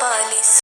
polis.